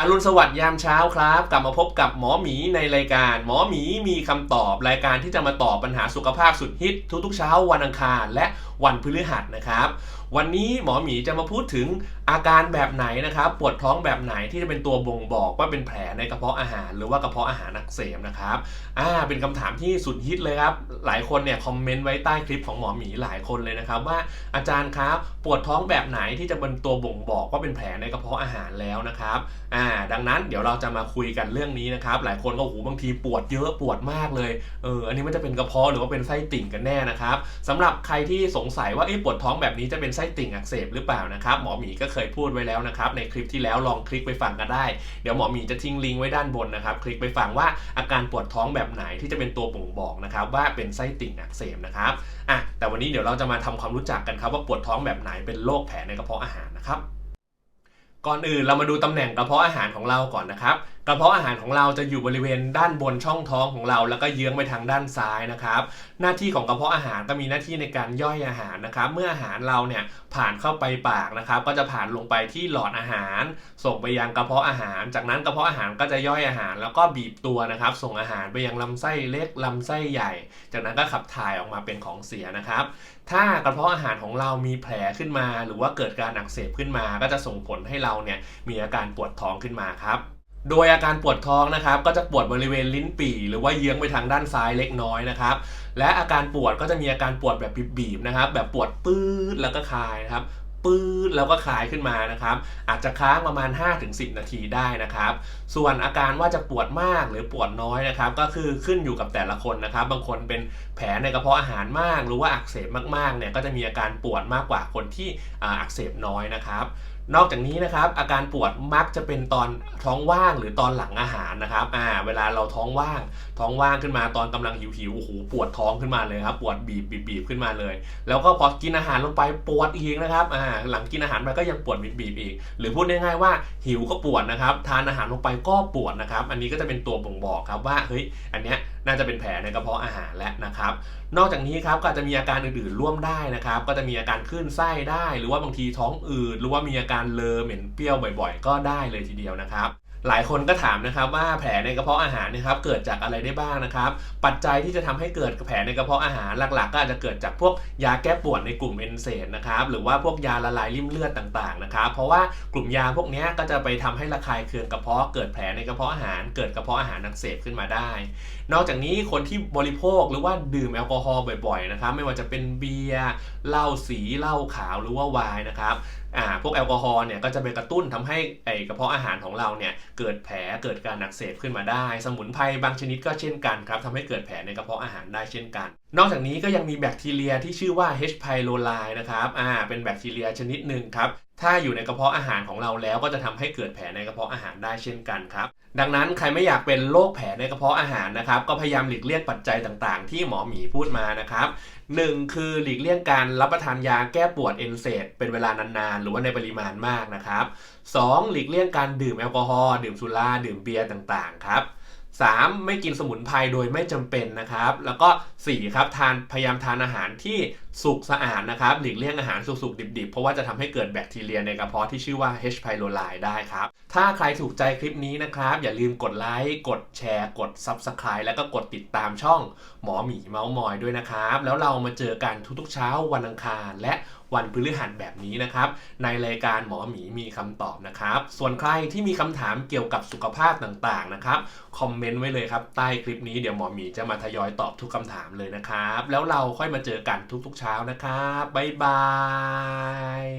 อรุณสวัสดิ์ยามเช้าครับ กลับมาพบกับหมอหมีในรายการ หมอหมีมีคำตอบรายการที่จะมาตอบปัญหาสุขภาพสุดฮิตทุกๆเช้าวันอังคารและวันพฤหัสนะครับวันนี้หมอหมีจะมาพูดถึงอาการแบบไหนนะครับ ปวดท้องแบบไหนที่จะเป็นตัวบ่งบอกว่าเป็นแผลในกระเพาะอาหาร หรือว่ากระเพาะอาหารอักเสบนะครับอ่าเป็นคำถามที่สุดฮิตเลยครับ หลายคนเนี่ยคอมเมนต์ไว้ใต้คลิปของหมอหมีหลายคนเลยนะครับ ว่าอาจารย์ครับปวดท้องแบบไหนที่จะเป็นตัวบ่งบอกว่าเป็นแผลในกระเพาะอาหารแล้วนะครับอ่าดังนั้นเดี๋ยวเราจะมาคุยกันเรื่องนี้นะครับ หลายคนก็โอ้โหบางทีปวดเยอะปวดมากเลยเอออันนี้มันจะเป็นกระเพาะหรือว่าเป็นไส้ติ่งกันแน่นะครับสำหรับใครที่สงสัยว่าเอ๊ะปวดท้องแบบนี้จะเป็นไส้ติ่งอักเสบหรือเปล่านะครับหมอหมีก็เคยพูดไว้แล้วนะครับในคลิปที่แล้วลองคลิกไปฟังกันได้ เดี๋ยวหมอหมีจะทิ้งลิงก์ไว้ด้านบนนะครับ คลิกไปฟังว่าอาการปวดท้องแบบไหนที่จะเป็นตัวบ่งบอกนะครับว่าเป็นไส้ติ่งอักเสบนะครับอะแต่วันนี้เดี๋ยวเราจะมาทำความรู้จักกันครับว่าปวดท้องแบบไหนเป็นโรคแผลในกระเพาะอาหารนะครับก่อนอื่นเรามาดูตำแหน่งกระเพาะอาหารของเราก่อนนะครับ กระเพาะอาหารของเราจะอยู่บริเวณด้านบนช่องท้องของเรา แล้วก็เยื้องไปทางด้านซ้ายนะครับ หน้าที่ของกระเพาะอาหารก็มีหน้าที่ในการย่อยอาหารนะครับ เมื่ออาหารเราเนี่ยผ่านเข้าไปปากนะครับ ก็จะผ่านลงไปที่หลอดอาหาร ส่งไปยังกระเพาะอาหาร จากนั้นกระเพาะอาหารก็จะย่อยอาหาร แล้วก็บีบตัวนะครับ ส่งอาหารไปยังลำไส้เล็กลำไส้ใหญ่ จากนั้นก็ขับถ่ายออกมาเป็นของเสียนะครับ ถ้ากระเพาะอาหารของเรามีแผลขึ้นมา หรือว่าเกิดการอักเสบขึ้นมา ก็จะส่งผลให้เราเนี่ยมีอาการปวดท้องขึ้นมาครับ โดยอาการปวดท้องนะครับก็จะปวดบริเวณลิ้นปี่หรือว่าเยื้องไปทางด้านซ้ายเล็กน้อยนะครับและอาการปวดก็จะมีอาการปวดแบบบีบๆนะครับแบบปวดปื๊ดแล้วก็คลายนะครับ ปื๊ดแล้วก็คลายขึ้นมานะครับ อาจจะค้างประมาณ 5-10 นาทีได้นะครับ ส่วนอาการว่าจะปวดมากหรือปวดน้อยนะครับ ก็คือขึ้นอยู่กับแต่ละคนนะครับ บางคนเป็นแผลในกระเพาะอาหารมาก หรือว่าอักเสบมากๆเนี่ยก็จะมีอาการปวดมากกว่าคนที่อักเสบน้อยนะครับนอกจากนี้นะครับอาการปวดมักจะเป็นตอนท้องว่างหรือตอนหลังอาหารนะครับอ่าเวลาเราท้องว่าง ท้องว่างขึ้นมาตอนกำลังหิวหิวๆโอ้โหปวดท้องขึ้นมาเลยครับปวดบีบบีบบีบขึ้นมาเลย แล้วก็พอกินอาหารลงไปปวดอีกนะครับอ่าหลังกินอาหารไปก็ยังปวดบีบบีบอีก หรือพูดง่ายๆว่าหิวก็ปวดนะครับ ทานอาหารลงไปก็ปวดนะครับ อันนี้ก็จะเป็นตัวบ่งบอกครับว่าเฮ้ยอันเนี้ยน่าจะเป็นแผลในกระเพาะอาหารแล้วนะครับ นอกจากนี้ครับก็จะมีอาการอื่นๆร่วมได้นะครับ ก็จะมีอาการขึ้นไส้ได้ หรือว่าบางทีท้องอืดหรือว่ามีอาการเลอเหม็นเปรี้ยวบ่อย ๆ ก็ได้เลยทีเดียวนะครับ หลายคนก็ถามนะครับว่าแผลในกระเพาะอาหารนะครับเกิดจากอะไรได้บ้างนะครับ ปัจจัยที่จะทำให้เกิดแผลในกระเพาะอาหารหลัก ๆ ก็อาจจะเกิดจากพวกยาแก้ปวดในกลุ่มเอนเซดนะครับหรือว่าพวกยาละลายริ่มเลือดต่างๆนะครับเพราะว่ากลุ่มยาพวกนี้ก็จะไปทำให้ระคายเคืองกระเพาะเกิดแผลในกระเพาะอาหาร เกิดกระเพาะอาหารอักเสบขึ้นมาได้ นอกจากนี้คนที่บริโภคหรือว่าดื่มแอลกอฮอล์บ่อยๆนะครับไม่ว่าจะเป็นเบียร์เหล้าสีเหล้าขาวหรือว่าไวน์นะครับอ่าพวกแอลกอฮอล์เนี่ยก็จะไปกระตุ้นทำให้ไอกระเพาะอาหารของเราเนี่ยเกิดแผลเกิดการอักเสบขึ้นมาได้ สมุนไพรบางชนิดก็เช่นกันครับทำให้เกิดแผลในกระเพาะอาหารได้เช่นกันนอกจากนี้ก็ยังมีแบคทีเรียที่ชื่อว่า H. pylori นะครับอ่าเป็นแบคทีเรียชนิดหนึ่งครับ ถ้าอยู่ในกระเพาะอาหารของเราแล้วก็จะทำให้เกิดแผลในกระเพาะอาหารได้เช่นกันครับ ดังนั้นใครไม่อยากเป็นโรคแผลในกระเพาะอาหารนะครับ ก็พยายามหลีกเลี่ยงปัจจัยต่างๆ ที่หมอหมีพูดมานะครับหนึ่งคือหลีกเลี่ยงการรับประทานยาแก้ปวดเอนเซดเป็นเวลานานๆ หรือว่าในปริมาณมากนะครับสองหลีกเลี่ยงการดื่มแอลกอฮอล์ดื่มสุราดื่มเบียร์ต่างๆครับ 3. ไม่กินสมุนไพรโดยไม่จำเป็นนะครับ แล้วก็ 4. ครับทานพยายามทานอาหารที่สุกสะอาดนะครับหลีกเลี่ยงอาหารสุกๆดิบๆ เพราะว่าจะทำให้เกิดแบคทีเรียในกระเพาะที่ชื่อว่า H. pylori ได้ครับ ถ้าใครถูกใจคลิปนี้นะครับ อย่าลืมกดไลค์กดแชร์ กด Subscribe แล้วก็กดติดตามช่องหมอหมีเมาส์มอยด้วยนะครับ แล้วเรามาเจอกันทุกๆเช้าวันอังคาร และวันพฤหัสแบบนี้นะครับ ในรายการหมอหมีมีคำตอบนะครับ ส่วนใครที่มีคำถามเกี่ยวกับสุขภาพต่างๆนะครับคอมเมมนต์ไว้เลยครับ ใต้คลิปนี้เดี๋ยวหมอหมีจะมาทยอยตอบทุกคำถามเลยนะครับ แล้วเราค่อยมาเจอกันทุกๆเช้านะครับ บ๊ายบาย